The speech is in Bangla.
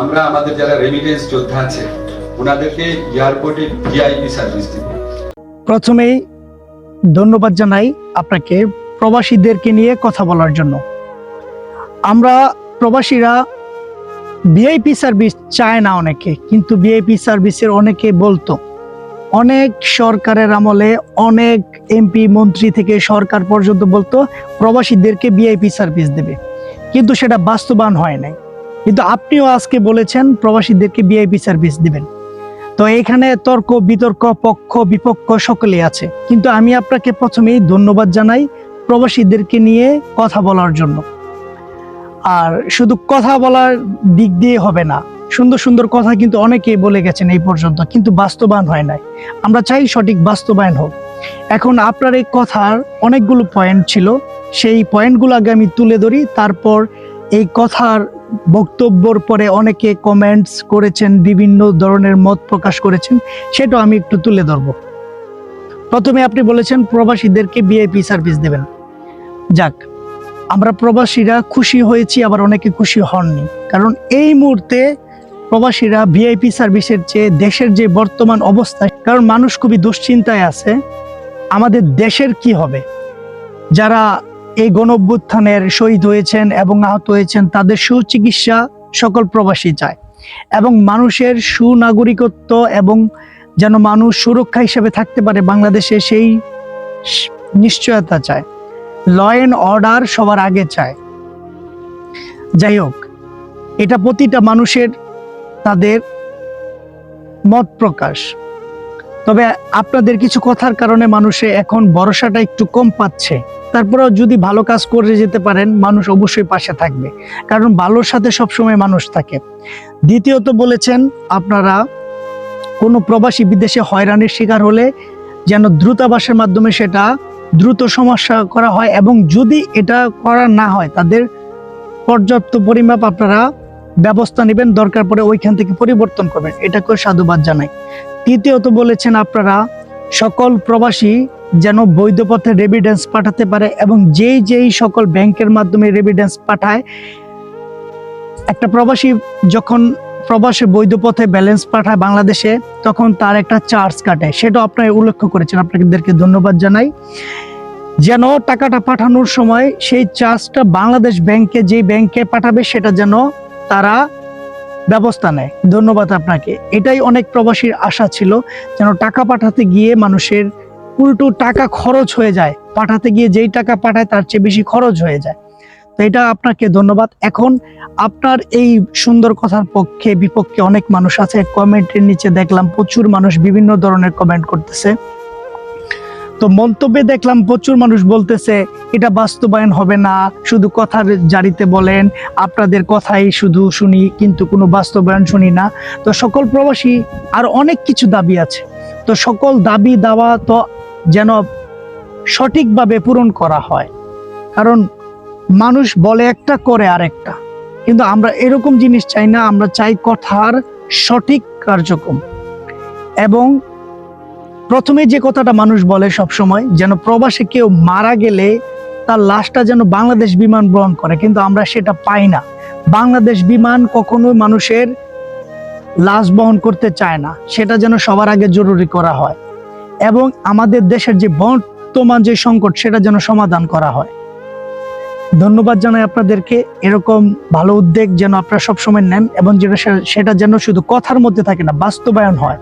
আমরা আমাদের যারা রেমিটেন্স যোদ্ধা আছে, ওনাদেরকে এয়ারপোর্টে ভিআইপি সার্ভিস দিব। প্রথমেই ধন্যবাদ জানাই আপনাকে প্রবাসীদেরকে নিয়ে কথা বলার জন্য। আমরা প্রবাসীরা ভিআইপি সার্ভিস চায় না অনেকে, কিন্তু ভিআইপি সার্ভিসের অনেকে বলতো, অনেক সরকারের আমলে অনেক এমপি মন্ত্রী থেকে সরকার পর্যন্ত বলতো, প্রবাসীদেরকে ভিআইপি সার্ভিস দেবে। কিন্তু সেটা বাস্তবায়ন হয় নাই। কিন্তু আপনিও আজকে বলেছেন প্রবাসীদেরকে ভিআইপি সার্ভিস দিবেন। তো এখানে তর্ক, বিতর্ক, পক্ষ, বিপক্ষ সকলে আছে। কিন্তু আমি আপনাকে প্রথমেই ধন্যবাদ জানাই প্রবাসীদেরকে নিয়ে কথা বলার জন্য। আর শুধু কথা বলার দিক দিয়ে হবে না, সুন্দর সুন্দর কথা কিন্তু অনেকেই বলে গেছেন এই পর্যন্ত, কিন্তু বাস্তবায়ন হয় নাই। আমরা চাই সঠিক বাস্তবায়ন হোক। এখন আপনার এই কথার অনেকগুলো পয়েন্ট ছিল, সেই পয়েন্টগুলো আগে আমি তুলে ধরি, তারপর এই কথার বক্তব্যর পরে অনেকে কমেন্টস করেছেন, বিভিন্ন ধরনের মত প্রকাশ করেছেন, সেটাও আমি একটু তুলে ধরব। প্রথমে আপনি বলেছেন প্রবাসীদেরকে ভিআইপি সার্ভিস দেবেন। যাক, আমরা প্রবাসীরা খুশি হয়েছি, আবার অনেকে খুশি হননি। কারণ এই মুহূর্তে প্রবাসীরা ভিআইপি সার্ভিসের চেয়ে দেশের যে বর্তমান অবস্থা, কারণ মানুষ খুবই দুশ্চিন্তায় আছে, আমাদের দেশের কি হবে? যারা এই গণ অভ্যুত্থানের শহীদ হয়েছেন এবং আহত হয়েছেন তাদের সুচিকিৎসা সকল প্রবাসী চায়। এবং মানুষের সুনাগরিকত্ব এবং যেন মানুষ সুরক্ষা হিসেবে থাকতে পারে বাংলাদেশে সেই নিশ্চয়তা চায়। ল অ্যান্ড অর্ডার সবার আগে চায়। যাই হোক, এটা প্রতিটা মানুষের তাদের মত প্রকাশ। তবে আপনাদের কিছু কথার কারণে মানুষে এখন ভরসাটা একটু কম পাচ্ছে। তারপরেও যদি ভালো কাজ করে যেতে পারেন, মানুষ অবশ্যই পাশে থাকবে। কারণ ভালোর সাথে সবসময় মানুষ থাকে। দ্বিতীয়ত বলেছেন, আপনারা কোনো প্রবাসী বিদেশে হয়রানির শিকার হলে যেন দ্রুতাবাসের মাধ্যমে সেটা দ্রুত সমস্যা করা হয় এবং যদি এটা করা না হয়, তাদের পর্যাপ্ত পরিমাপ আপনারা ব্যবস্থা নেবেন, দরকার পড়ে ওইখান থেকে পরিবর্তন করবেন। এটাকেও সাধুবাদ জানাই তৃতীয়ত বলেছেন, আপনারা সকল প্রবাসী যেন বৈধ পথে রেভিডেন্স পাঠাতে পারে এবং যেই যেই সকল ব্যাংকের মাধ্যমে রেভিডেন্স পাঠায়। একটা প্রবাসী যখন প্রবাসে বৈধ পথে ব্যালেন্স পাঠায় বাংলাদেশে, তখন তার একটা চার্জ কাটে। সেটা আপনারা উল্লেখ করেছেন। আপনাদেরকে ধন্যবাদ জানাই। যেন টাকাটা পাঠানোর সময় সেই চার্জটা বাংলাদেশ ব্যাংকে যে ব্যাংকে পাঠাবে, সেটা যেন তারা ব্যবস্থা নেয়। ধন্যবাদ আপনাকে। এটাই অনেক প্রবাসীর আশা ছিল যেন টাকা পাঠাতে গিয়ে মানুষের উল্টো টাকা খরচ হয়ে যায়। পাঠাতে গিয়ে যেই টাকা পাঠায় তার চেয়ে বেশি খরচ হয়ে যায়। তো এটা আপনাকে ধন্যবাদ। এখন আপনার এই সুন্দর কথার পক্ষে, বিপক্ষে অনেক মানুষ আছে। কমেন্টের নিচে দেখলাম প্রচুর মানুষ বিভিন্ন ধরনের কমেন্ট করতেছে। তো মন্তব্যে দেখলাম প্রচুর মানুষ বলতেছে, এটা বাস্তবায়ন হবে না, শুধু কথার জারিতে বলেন, আপনাদের কথাই শুধু শুনি, কিন্তু কোনো বাস্তবায়ন শুনি না। তো সকল প্রবাসী, আর অনেক কিছু দাবি আছে। তো সকল দাবি, দাওয়া তো যেন সঠিকভাবে পূরণ করা হয়। কারণ মানুষ বলে একটা, করে আরেকটা। কিন্তু আমরা এরকম জিনিস চাই না, আমরা চাই কথার সঠিক কার্যক্রম। এবং প্রথমে যে কথাটা মানুষ বলে সব সময় যেন প্রবাসে কেউ মারা গেলে তার লাশটা যেন বাংলাদেশ বিমান বহন করে, কিন্তু আমরা সেটা পাই না। বাংলাদেশ বিমান কখনো মানুষের লাশ বহন করতে চায় না, সেটা যেন সবার আগে জরুরি করা হয়। এবং আমাদের দেশের যে বর্তমান যে সংকট, সেটা যেন সমাধান করা হয়। ধন্যবাদ জানাই আপনাদেরকে, এরকম ভালো উদ্যোগ যেন আপনারা সবসময় নেন এবং যেটা সেটা যেন শুধু কথার মধ্যে থাকে না, বাস্তবায়ন হয়।